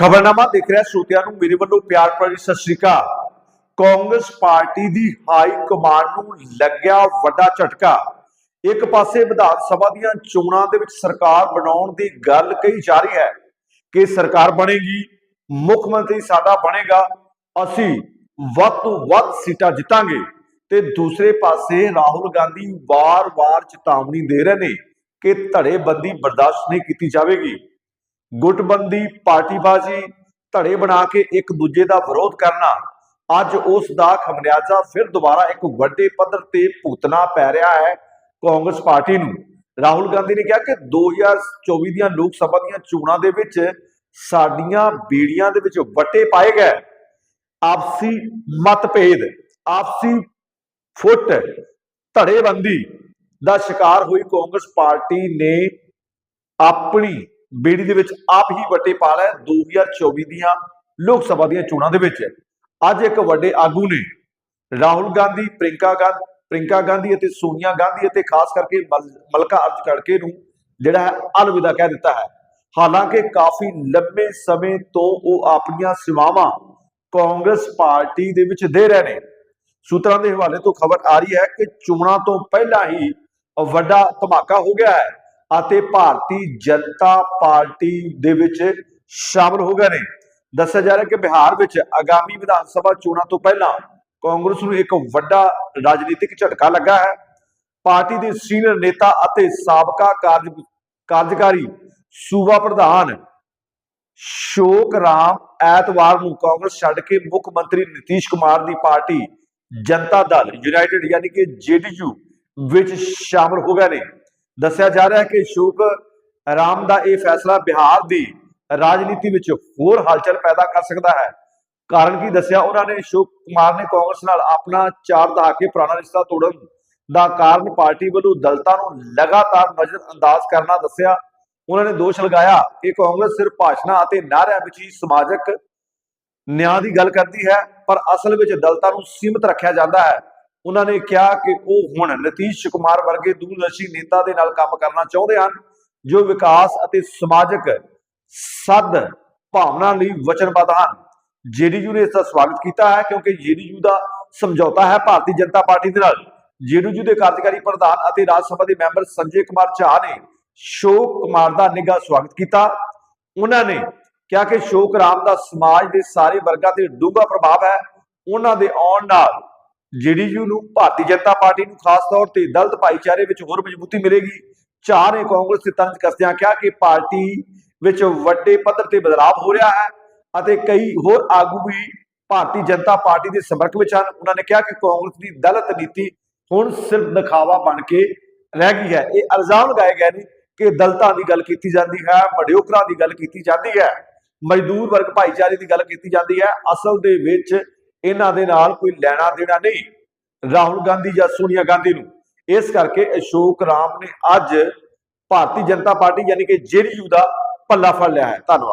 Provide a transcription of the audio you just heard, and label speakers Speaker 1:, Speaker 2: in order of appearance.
Speaker 1: ਖਬਰਨਾਮਾ ਦੇਖ ਰਿਹਾ ਸਰੋਤਿਆਂ ਨੂੰ, ਮੇਰੇ ਵੱਲੋਂ ਪਿਆਰ ਭਰੀ ਸਤਿ ਸ਼੍ਰੀ ਅਕਾਲ। ਕਾਂਗਰਸ ਪਾਰਟੀ ਦੀ ਹਾਈ ਕਮਾਂਡ ਨੂੰ ਲੱਗਿਆ ਵੱਡਾ ਝਟਕਾ। ਇੱਕ ਪਾਸੇ ਵਿਧਾਨ ਸਭਾ ਦੀਆਂ ਚੋਣਾਂ ਦੇ ਵਿੱਚ ਸਰਕਾਰ ਬਣਾਉਣ ਦੀ ਗੱਲ ਕਹੀ ਜਾ ਰਹੀ ਹੈ ਕਿ ਸਰਕਾਰ ਬਣੇਗੀ, ਮੁੱਖ ਮੰਤਰੀ ਸਾਡਾ ਬਣੇਗਾ, ਅਸੀਂ ਵੱਧ ਤੋਂ ਵੱਧ ਸੀਟਾਂ ਜਿੱਤਾਂਗੇ ਤੇ ਦੂਸਰੇ ਪਾਸੇ ਰਾਹੁਲ ਗਾਂਧੀ ਵਾਰ-ਵਾਰ ਚੇਤਾਵਨੀ ਦੇ ਰਹੇ ਨੇ ਕਿ ਧੜੇਬੰਦੀ ਬਰਦਾਸ਼ਤ ਨਹੀਂ ਕੀਤੀ ਜਾਵੇਗੀ। ਗੁੱਟਬੰਦੀ, ਪਾਰਟੀਬਾਜ਼ੀ, ਧੜੇ ਬਣਾ ਕੇ ਇੱਕ ਦੂਜੇ ਦਾ ਵਿਰੋਧ ਕਰਨਾ, ਅੱਜ ਉਸ ਦਾ ਖਮਿਆਜ਼ਾ ਫਿਰ ਦੁਬਾਰਾ ਇੱਕ ਵੱਡੇ ਪੱਧਰ ਤੇ ਭੁਗਤਣਾ ਪੈ ਰਿਹਾ ਹੈ ਕਾਂਗਰਸ ਪਾਰਟੀ ਨੂੰ। ਰਾਹੁਲ ਗਾਂਧੀ ਨੇ ਕਿਹਾ ਕਿ 2024 ਦੀਆਂ ਲੋਕ ਸਭਾ ਦੀਆਂ ਚੋਣਾਂ ਦੇ ਵਿੱਚ ਸਾਡੀਆਂ ਬੀੜੀਆਂ ਦੇ ਵਿੱਚ ਵੱਟੇ ਪਾਏ ਗਏ। ਆਪਸੀ ਮਤਭੇਦ, ਆਪਸੀ ਫੁੱਟ, ਧੜੇਬੰਦੀ ਦਾ ਸ਼ਿਕਾਰ ਹੋਈ ਕਾਂਗਰਸ ਪਾਰਟੀ ਨੇ ਆਪਣੀ ਬੇੜੀ ਦੇ ਵਿੱਚ ਆਪ ਹੀ ਵੱਟੇ ਪਾ ਲਿਆ 2024 ਦੀਆਂ ਲੋਕ ਸਭਾ ਦੀਆਂ ਚੋਣਾਂ ਦੇ ਵਿੱਚ। ਅੱਜ ਇੱਕ ਵੱਡੇ ਆਗੂ ਨੇ ਰਾਹੁਲ ਗਾਂਧੀ ਪ੍ਰਿੰਕਾ ਗਾਂਧੀ ਪ੍ਰਿੰਕਾ ਗਾਂਧੀ ਅਤੇ ਸੋਨੀਆ ਗਾਂਧੀ ਅਤੇ ਖਾਸ ਕਰਕੇ ਮਲ- ਮਲਕਾ ਅਰਜ ਖੜਕੇ ਨੂੰ ਜਿਹੜਾ ਹੈ ਅਲਵਿਦਾ ਕਹਿ ਦਿੱਤਾ ਹੈ। ਹਾਲਾਂਕਿ ਕਾਫੀ ਲੰਬੇ ਸਮੇਂ ਤੋਂ ਉਹ ਆਪਣੀਆਂ ਸੇਵਾਵਾਂ ਕਾਂਗਰਸ ਪਾਰਟੀ ਦੇ ਵਿੱਚ ਦੇ ਰਹੇ ਨੇ। ਸੂਤਰਾਂ ਦੇ ਹਵਾਲੇ ਤੋਂ ਖਬਰ ਆ ਰਹੀ ਹੈ ਕਿ ਚੋਣਾਂ ਤੋਂ ਪਹਿਲਾਂ ਹੀ ਵੱਡਾ ਧਮਾਕਾ ਹੋ ਗਿਆ ਹੈ। ਅਤੇ ਭਾਰਤੀ ਜਨਤਾ ਪਾਰਟੀ ਦੇ ਵਿੱਚ ਸ਼ਾਮਲ ਹੋ ਗਏ ਨੇ। ਦੱਸਿਆ ਜਾ ਰਿਹਾ ਕਿ ਬਿਹਾਰ ਵਿੱਚ ਆਗਾਮੀ ਵਿਧਾਨ ਸਭਾ ਚੋਣਾਂ ਤੋਂ ਪਹਿਲਾਂ ਕਾਂਗਰਸ ਨੂੰ ਇੱਕ ਵੱਡਾ ਰਾਜਨੀਤਿਕ ਝਟਕਾ ਲੱਗਾ ਹੈ। ਪਾਰਟੀ ਦੇ ਸੀਨੀਅਰ ਨੇਤਾ ਅਤੇ ਸਾਬਕਾ ਕਾਰਜ, ਕਾਰਜਕਾਰੀ ਸੂਬਾ ਪ੍ਰਧਾਨ ਸ਼ੋਕ ਰਾਮ ਐਤਵਾਰ ਨੂੰ ਕਾਂਗਰਸ ਛੱਡ ਕੇ ਮੁੱਖ ਮੰਤਰੀ ਨਿਤੀਸ਼ ਕੁਮਾਰ ਦੀ ਪਾਰਟੀ ਜਨਤਾ ਦਲ ਯੂਨਾਈਟਿਡ ਯਾਨੀ ਕਿ ਜੇਡੀਯੂ ਵਿੱਚ ਸ਼ਾਮਲ ਹੋ ਗਏ ਨੇ। ਦੱਸਿਆ ਜਾ ਰਿਹਾ ਹੈ ਕਿ ਸ਼ੋਕ ਰਾਮ ਦਾ ਇਹ ਫੈਸਲਾ ਬਿਹਾਰ ਦੀ ਰਾਜਨੀਤੀ ਵਿੱਚ ਹੋਰ ਹਲਚਲ ਪੈਦਾ ਕਰ ਸਕਦਾ ਹੈ। ਕਾਰਨ ਕੀ ਦੱਸਿਆ? ਉਹਨਾਂ ਨੇ ਅਸ਼ੋਕ ਕੁਮਾਰ ਨੇ ਕਾਂਗਰਸ ਨਾਲ ਆਪਣਾ ਚਾਰ ਦਹਾਕੇ ਪੁਰਾਣਾ ਰਿਸ਼ਤਾ ਤੋੜਨ ਦਾ ਕਾਰਨ ਪਾਰਟੀ ਵੱਲੋਂ ਦਲਤਾਂ ਨੂੰ ਲਗਾਤਾਰ ਨਜ਼ਰ ਅੰਦਾਜ਼ ਕਰਨਾ ਦੱਸਿਆ। ਉਹਨਾਂ ਨੇ ਦੋਸ਼ ਲਗਾਇਆ ਕਿ ਕਾਂਗਰਸ ਸਿਰਫ ਭਾਸ਼ਣਾਂ ਅਤੇ ਨਾਅਰਿਆਂ ਵਿੱਚ ਹੀ ਸਮਾਜਿਕ ਨਿਆਂ ਦੀ ਗੱਲ ਕਰਦੀ ਹੈ, ਪਰ ਅਸਲ ਵਿੱਚ ਦਲਤਾਂ ਨੂੰ ਸੀਮਿਤ ਰੱਖਿਆ ਜਾਂਦਾ ਹੈ। ਉਹਨਾਂ ਨੇ ਕਿਹਾ ਕਿ ਉਹ ਹੁਣ ਨਤੀਸ਼ ਕੁਮਾਰ ਵਰਗੇ ਦੂਰਦਰਸ਼ੀ ਨੇਤਾ ਦੇ ਨਾਲ ਕੰਮ ਕਰਨਾ ਚਾਹੁੰਦੇ ਹਨ, ਜੋ ਵਿਕਾਸ ਅਤੇ ਸਮਾਜਿਕ ਸੱਦ ਭਾਵਨਾ ਲਈ ਵਚਨਬੱਧ ਹਨ। ਜੇਡੀਯੂ ਨੇ ਇਸ ਦਾ ਸਵਾਗਤ ਕੀਤਾ ਹੈ ਕਿਉਂਕਿ ਜੇਡੀਯੂ ਦਾ ਸਮਝੌਤਾ ਹੈ ਭਾਰਤੀ ਜਨਤਾ ਪਾਰਟੀ ਦੇ ਨਾਲ। ਜੇਡੀਯੂ ਦੇ ਕਾਰਜਕਾਰੀ ਪ੍ਰਧਾਨ ਅਤੇ ਰਾਜ ਸਭਾ ਦੇ ਮੈਂਬਰ ਸੰਜੇ ਕੁਮਾਰ ਝਾਹ ਨੇ ਸ਼ੋਕ ਕੁਮਾਰ ਦਾ ਨਿੱਘਾ ਸਵਾਗਤ ਕੀਤਾ। ਉਹਨਾਂ ਨੇ ਕਿਹਾ ਕਿ ਸ਼ੋਕ ਰਾਮ ਦਾ ਸਮਾਜ ਦੇ ਸਾਰੇ ਵਰਗਾਂ ਤੇ ਡੂੰਘਾ ਪ੍ਰਭਾਵ ਹੈ। ਉਹਨਾਂ ਦੇ ਆਉਣ ਨਾਲ ਜੇਡੀਯੂ ਨੂੰ ਭਾਰਤੀ ਜਨਤਾ ਪਾਰਟੀ ਨੂੰ ਖਾਸ ਤੌਰ ਤੇ ਦਲਿਤ ਭਾਈਚਾਰੇ ਵਿੱਚ ਹੋਰ ਮਜ਼ਬੂਤੀ ਮਿਲੇਗੀ ਝਾਅ ਨੇ ਕਾਂਗਰਸ ਦੇ ਤੰਜ ਕਸਦਿਆਂ ਕਿਹਾ ਕਿ ਪਾਰਟੀ ਵਿੱਚ ਵੱਡੇ ਪੱਧਰ ਤੇ ਬਦਲਾਅ ਹੋ ਰਿਹਾ ਹੈ ਅਤੇ ਕਈ ਹੋਰ ਆਗੂ ਵੀ ਭਾਰਤੀ ਜਨਤਾ ਪਾਰਟੀ ਦੇ ਸੰਪਰਕ ਵਿੱਚ ਹਨ। ਉਹਨਾਂ ਨੇ ਕਿਹਾ ਕਿ ਕਾਂਗਰਸ ਦੀ ਦਲਿਤ ਨੀਤੀ ਹੁਣ ਸਿਰਫ ਦਿਖਾਵਾ ਬਣ ਕੇ ਰਹਿ ਗਈ ਹੈ। ਇਹ ਇਲਜ਼ਾਮ ਲਗਾਏ ਗਏ ਨੇ ਕਿ ਦਲਤਾਂ ਦੀ ਗੱਲ ਕੀਤੀ ਜਾਂਦੀ ਹੈ ਮਡਿਓਕਰਾਂ ਦੀ ਗੱਲ ਕੀਤੀ ਜਾਂਦੀ ਹੈ, ਮਜ਼ਦੂਰ ਵਰਗ ਭਾਈਚਾਰੇ ਦੀ ਗੱਲ ਕੀਤੀ ਜਾਂਦੀ ਹੈ। ਅਸਲ ਦੇ ਵਿੱਚ ਇਹਨਾਂ ਦੇ ਨਾਲ ਕੋਈ ਲੈਣਾ ਦੇਣਾ ਨਹੀਂ। ਰਾਹੁਲ ਗਾਂਧੀ ਜਾਂ ਸੋਨੀਆ ਗਾਂਧੀ ਨੂੰ। ਇਸ ਕਰਕੇ ਅਸ਼ੋਕ ਰਾਮ ਨੇ ਅੱਜ ਭਾਰਤੀ ਜਨਤਾ ਪਾਰਟੀ ਯਾਨੀ ਕਿ ਜੇਡੀਯੂ ਦਾ ਪੱਲਾ ਫੜ ਲਿਆ ਹੈ। ਧੰਨਵਾਦ।